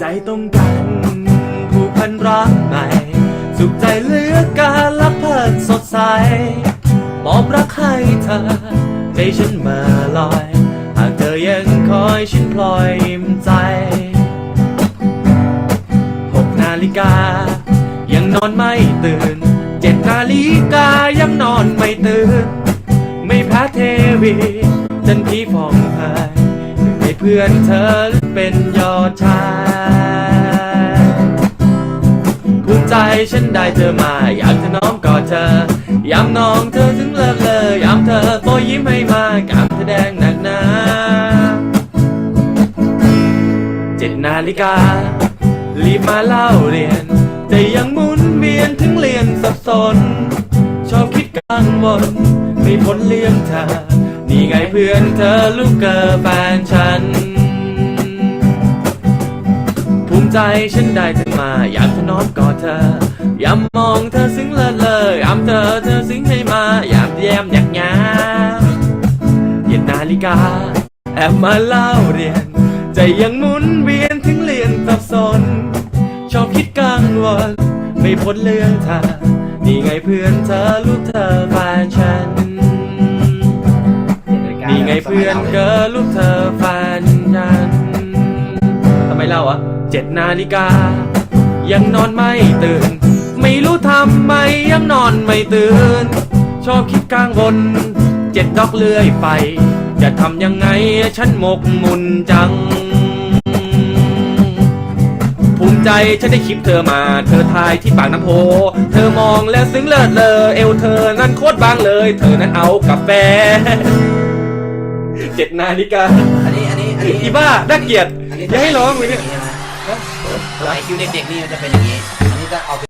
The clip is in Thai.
ใจต้องกันผู้พันรักใหม่ สุขใจเลือกการรักเพลินสดใส มอบรักให้เธอ ใจฉันมาลอย หากเธอยังคอยฉันพลอยยิ้มใจหกนาฬิกา ยังนอนไม่ตื่นเจ็ดนาฬิกายังนอนไม่ตื่น ไม่แพ้เทวีจันทีฟองหายหนึ่เพื่อนเธอเป็นยอดชาย ฉันได้เธอมา อยากจะน้อมกอดเธอ ยามน้องเธอถึงเลิกเลยยามเธอโปรยยิ้มให้มากามเธอแดงหนักหนาเจ็ดนาฬิกา รีบมาเล่าเรียน แต่ยังหมุนเวียนถึงเรียนสับสน ชอบคิดกังวลไม่พ้นเลี่ยงเธอ นี่ไงเพื่อนเธอลูกเกอแฟนฉัน ใจฉันได้เธอมา อยากจะนอมกอดเธอ ยามมองเธอซึ้งเลิศเลยยามเธอเธอซึ้งให้มา อยามแย้มอยากงามเย็นนาฬิกา แอบมาเล่าเรียน ใจยังหมุนเวียนถึงเรียนสับสน ชอบคิดกังวลไม่พ้นเรื่องเธอนี่ไงเพื่อนเธอลูกเธอแฟนฉัน เล่าอะเจ็ดนาฬิกา ยังนอนไม่ตื่น ไม่รู้ทำไมยังนอนไม่ตื่น ชอบคิดกลางบนเจ็ดดอกเลื่อยไป จะทำยังไงฉันหมกมุนจัง ภูมิใจฉันได้คลิปเธอมา เธอทายที่ปากน้ำโพ เธอมองแล้วซึ้งเลิศเลอเอวเธอนั้นโคตรบางเลย เธอนั้นเอากาแฟ เจ็ดนาฬิกาอันนี้อันนี้อันนี้อีบ้าน่าเกลียดอันนี้อย่าให้ร้องเลยเนี่ย สมัยคิวเด็กๆนี่มันจะเป็นอย่างนี้ อันนี้จะเอาไป